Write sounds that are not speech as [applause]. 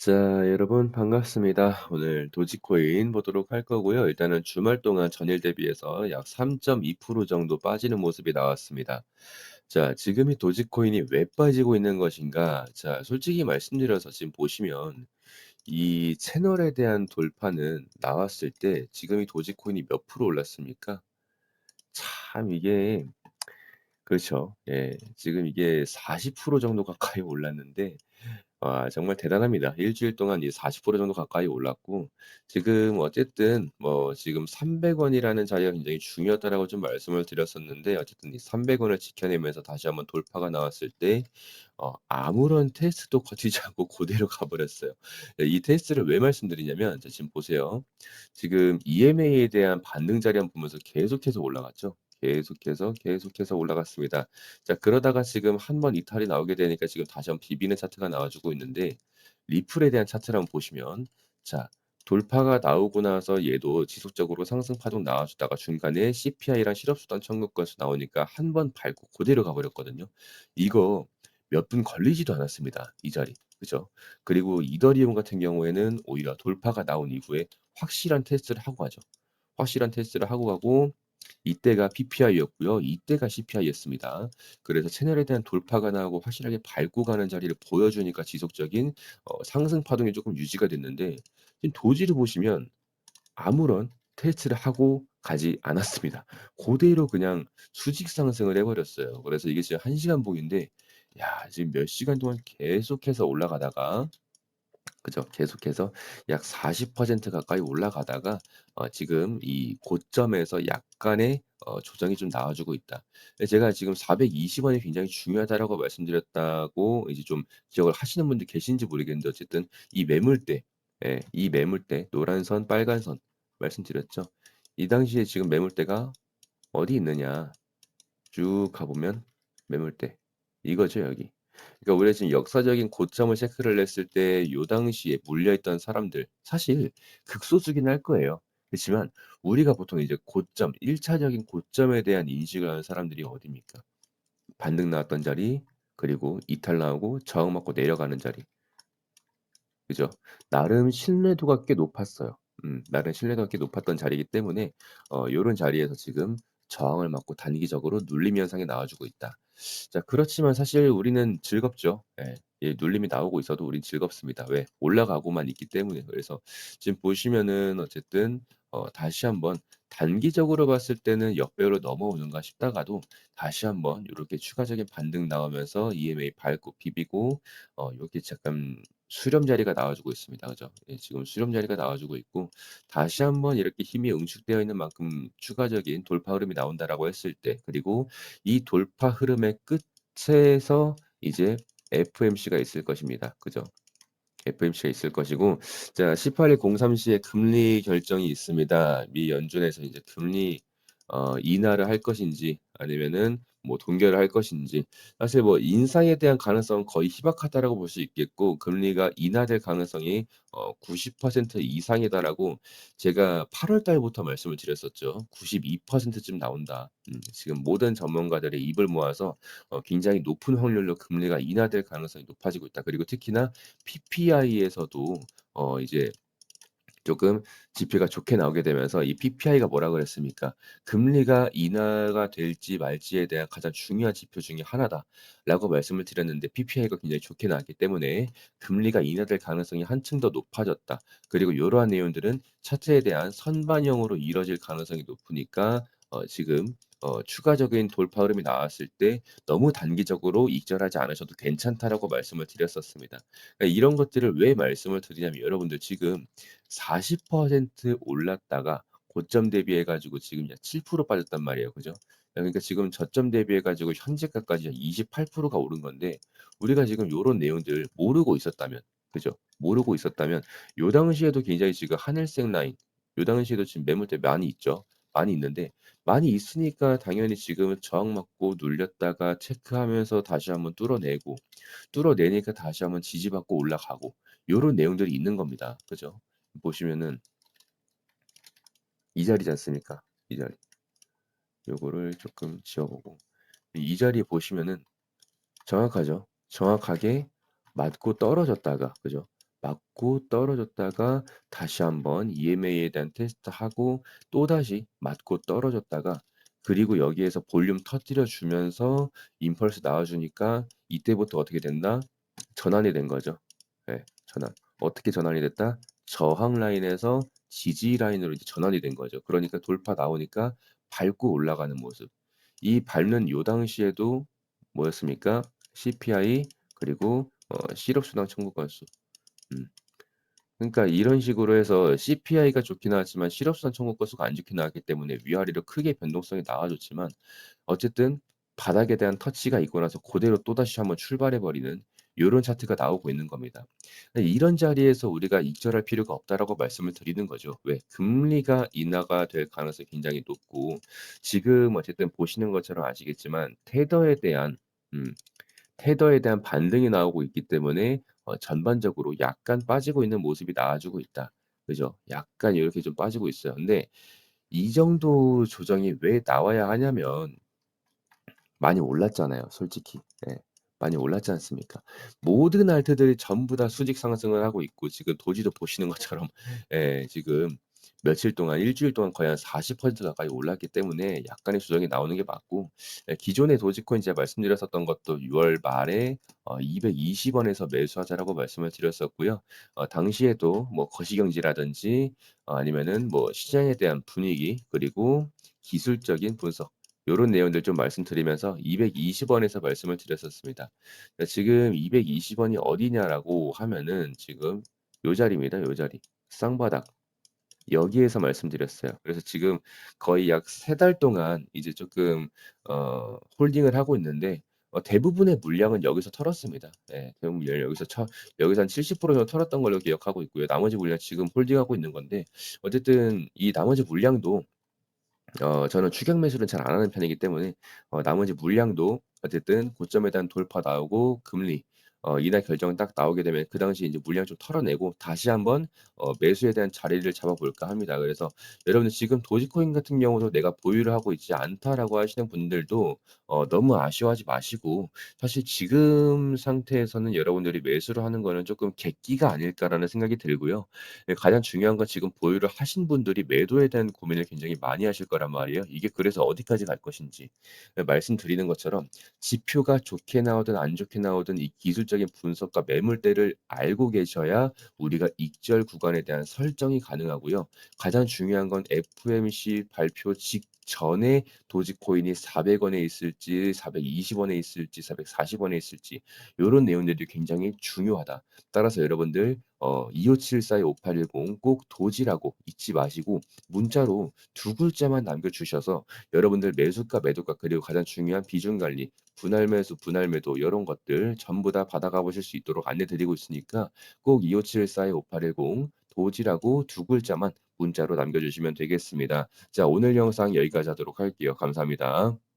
자, 여러분 반갑습니다. 오늘 도지코인 보도록 할 거고요. 일단은 주말 동안 전일 대비해서 약 3.2% 정도 빠지는 모습이 나왔습니다. 자, 지금 이 도지코인이 왜 빠지고 있는 것인가? 자, 솔직히 말씀드려서 지금 보시면 이 채널에 대한 돌파는 나왔을 때 지금 이 도지코인이 몇 프로 올랐습니까? 참 이게 그렇죠. 예. 지금 이게 40% 정도 가까이 올랐는데 와 정말 대단합니다. 일 주일 동안 이제 40% 정도 가까이 올랐고 지금 어쨌든 뭐 지금 300 원이라는 자리가 굉장히 중요하다라고 좀 말씀을 드렸었는데 어쨌든 이 300 원을 지켜내면서 다시 한번 돌파가 나왔을 때 어 아무런 테스트도 [laughs] 거치지 않고 고대로 가 버렸어요. 예이 테스트를 왜 말씀드리냐면 자 지금 보세요. 지금 EMA에 대한 반등 자리 한번 보면서 계속해서 올라갔죠. 계속해서, 계속해서 올라갔습니다. 자 그러다가 지금 한 번 이탈이 나오게 되니까 지금 다시 한번 비비는 차트가 나와 주고 있는데 리플에 대한 차트를 한번 보시면 자 돌파가 나오고 나서 얘도 지속적으로 상승 파동 나와 주다가 중간에 CPI랑 실업수당 청구 건수 나오니까 한 번 밟고 고대로 가 버렸거든요. 이거 몇 분 걸리지도 않았습니다, 이 자리. 그죠? 그리고 이더리움 같은 경우에는 오히려 돌파가 나온 이후에 확실한 테스트를 하고 가죠. 확실한 테스트를 하고 가고 이때가 PPI였고요. 이때가 CPI였습니다. 그래서 채널에 대한 돌파가 나오고 확실하게 밟고 가는 자리를 보여주니까 지속적인 어 상승 파동이 쪼끔 유지가 됐는데 지금 도지를 보시면 아무런 테스트를 하고 가지 않았습니다. 고대로 그냥 수직 상승을 해 버렸어요. 그래서 이게 지금 1 시간 봉인데 야 지금 몇 시간 동안 계속해서 올라가다가 그죠? 계속해서 약 40% 가까이 올라가다가 어 지금 이 고점에서 약간의 어 조정이 좀 나와 주고 있다. 예 제가 지금 420 원이 굉장히 중요하다라고 말씀드렸다고 이제 좀 기억을 하시는 분들 계신지 모르겠는데 어쨌든 이 매물대 예 이 매물대 노란 선, 빨간 선 말씀드렸죠. 이 당시에 지금 매물대가 어디 있느냐. 쭉 가 보면 매물대 이거죠, 여기. 그러니까 우리가 지금 역사적인 고점을 체크를 했을 때 요 당시에 물려 있던 사람들 사실 극소수긴 할 거예요. 그렇지만 우리가 보통 이제 고점 1 차적인 고점에 대한 인식을 하는 사람들이 어디입니까? 반등 나왔던 자리 그리고 이탈 나오고 저항 맞고 내려가는 자리. 그죠? 나름 신뢰도가 꽤 높았어요. 음 나름 신뢰도가 꽤 높았던 자리이기 때문에 어 요런 자리에서 지금 저항을 맞고 단기적으로 눌림 현상이 나와 주고 있다. 자 그렇지만 사실 우리는 즐겁죠. 예. 이 눌림이 나오고 있어도 우린 즐겁습니다. 왜? 올라가고만 있기 때문에. 그래서 지금 보시면은 어쨌든 어 다시 한번 단기적으로 봤을 때는 역배우로 넘어오는가 싶다가도 다시 한번 요렇게 추가적인 반등 나오면서 EMA 밟고 비비고 어 요렇게 잠깐 수렴 자리가 나와 주고 있습니다. 그죠? 예 지금 수렴 자리가 나와 주고 있고 다시 한번 이렇게 힘이 응축되어 있는 만큼 추가적인 돌파 흐름이 나온다라고 했을 때 그리고 이 돌파 흐름의 끝에서 이제 FMC가 있을 것입니다. 그죠? FMC가 있을 것이고 자 18.03 시에 금리 결정이 있습니다. 미 연준에서 이제 금리 어 인하를 할 것인지 아니면은 뭐 동결을 할 것인지 사실 뭐 인상에 대한 가능성은 거의 희박하다라고 볼 수 있겠고 금리가 인하될 가능성이 어 90% 이상이다라고 제가 8월 달부터 말씀을 드렸었죠. 92%쯤 나온다. 음 지금 모든 전문가들이 입을 모아서 어 굉장히 높은 확률로 금리가 인하될 가능성이 높아지고 있다. 그리고 특히나 PPI에서도 어 이제 쪼끔 지표가 좋게 나오게 되면서 이 PPI가 뭐라 그랬습니까? "금리가 인하가 될지 말지에 대한 가장 중요한 지표 중에 하나다."라고 말씀을 드렸는데 PPI가 굉장히 좋게 나왔기 때문에 금리가 인하될 가능성이 한층 더 높아졌다. 그리고 요러한 내용들은 차트에 대한 선반영으로 이뤄질 가능성이 높으니까 어 지금 어 추가적인 돌파 흐름이 나왔을 때 "너무 단기적으로 익절하지 않으셔도 괜찮다."라고 말씀을 드렸었습니다. 그러니까 이런 것들을 왜 말씀을 드리냐면 여러분들 지금 40% 올랐다가 고점 대비해 가지고 지금 약7% 빠졌단 말이에요. 그죠? 그러니까 지금 저점 대비해 가지고 현재가까지 한28%가 오른 건데 우리가 지금 요런 내용들 모르고 있었다면 그죠? 모르고 있었다면 요 당시에도 굉장히 지금 하늘색 라인 요 당시에도 지금 매물대 많이 있죠. 많이 있는데 많이 있으니까 당연히 지금은 저항 맞고 눌렸다가 체크하면서 다시 한번 뚫어내고 뚫어내니까 다시 한번 지지받고 올라가고 요런 내용들이 있는 겁니다. 그죠? 보시면은 이 자리지 않습니까? 이 자리. 요거를 쪼끔 지워 보고 이 자리에 보시면은 정확하죠. 정확하게 맞고 떨어졌다가 그죠? 맞고 떨어졌다가 다시 한번 EMA에 대한 테스트하고 또다시 맞고 떨어졌다가 그리고 여기에서 볼륨 터뜨려 주면서 임펄스 나와 주니까 이때부터 어떻게 됐나? 전환이 된 거죠. 예. 전환. 어떻게 전환이 됐다? 저항 라인에서 지지 라인으로 이제 전환이 된 거죠. 그러니까 돌파 나오니까 밟고 올라가는 모습. 이 밟는 요 당시에도 뭐였습니까? CPI 그리고 어 실업수당 청구 건수. 음. 그러니까 이런 식으로 해서 CPI가 좋긴 하지만 실업수당 청구 건수가 안 좋게 나왔기 때문에 위아래로 크게 변동성이 나와줬지만 어쨌든 바닥에 대한 터치가 있고 나서 고대로 또다시 한번 출발해 버리는 요런 차트가 나오고 있는 겁니다. 이런 자리에서 우리가 익절할 필요가 없다라고 말씀을 드리는 거죠. 왜? 금리가 인하가 될 가능성이 굉장히 높고 지금 어쨌든 보시는 것처럼 아시겠지만 테더에 대한 음 테더에 대한 반등이 나오고 있기 때문에 어 전반적으로 약간 빠지고 있는 모습이 나와주고 있다. 그죠? 약간 이렇게 좀 빠지고 있어요. 근데 이 정도 조정이 왜 나와야 하냐면 많이 올랐잖아요 솔직히. 예. 많이 올랐지 않습니까? 모든 알트들이 전부 다 수직 상승을 하고 있고 지금 도지도 보시는 것처럼 [laughs] 예 지금 며칠 동안 일 주일 동안 거의 한 40% 가까이 올랐기 때문에 약간의 조정이 나오는 게 맞고 예 기존의 도지코인 제가 말씀드렸었던 것도 6월 말에 어 220 원에서 매수하자라고 말씀을 드렸었고요. 어 당시에도 뭐 거시경제라든지 어 아니면은 뭐 시장에 대한 분위기 그리고 기술적인 분석 요런 내용들 좀 말씀드리면서 220 원에서 말씀을 드렸었습니다. 그러니까 지금 220 원이 어디냐라고 하면은 지금 요 자리입니다, 요 자리. 쌍바닥. 여기에서 말씀드렸어요. 그래서 지금 거의 약 3달 동안 이제 쪼끔 어 홀딩을 하고 있는데 어 대부분의 물량은 여기서 털었습니다. 예. 대부분 물량을 여기서 처 여기서 한 70% 정도 털었던 걸로 기억하고 있고요. 나머지 물량 지금 홀딩하고 있는 건데 어쨌든 이 나머지 물량도 어 저는 추격 매수는 잘 안 하는 편이기 때문에 어 나머지 물량도 어쨌든 고점에 대한 돌파 나오고 금리 어 이날 결정 딱 나오게 되면 그 당시에 이제 물량 좀 털어내고 다시 한번 어 매수에 대한 자리를 잡아볼까 합니다. 그래서 여러분들 지금 도지코인 같은 경우도 '내가 보유를 하고 있지 않다.'라고 하시는 분들도 어 너무 아쉬워하지 마시고 사실 지금 상태에서는 여러분들이 매수를 하는 거는 조금 '객기가 아닐까.'라는 생각이 들고요. 예 가장 중요한 건 지금 보유를 하신 분들이 매도에 대한 고민을 굉장히 많이 하실 거란 말이에요. 이게 그래서 어디까지 갈 것인지. 예 말씀드리는 것처럼 지표가 좋게 나오든 안 좋게 나오든 이 기술적인 분석과 매물대를 알고 계셔야 우리가 익절 구간에 대한 설정이 가능하고요. 가장 중요한 건 FOMC 발표 직 전에 도지코인이 400 원에 있을지 420 원에 있을지 440 원에 있을지 요런 내용들이 굉장히 중요하다. 따라서 여러분들 어 2574-5810 꼭 도지라고 잊지 마시고 문자로 두 글자만 남겨 주셔서 여러분들 매수가 매도가 그리고 가장 중요한 비중 관리 분할 매수 분할 매도 요런 것들 전부 다 받아가 보실 수 있도록 안내 드리고 있으니까 꼭 2574-5810 도지라고 두 글자만 문자로 남겨 주시면 되겠습니다. 자 오늘 영상 여기까지 하도록 할게요. 감사합니다.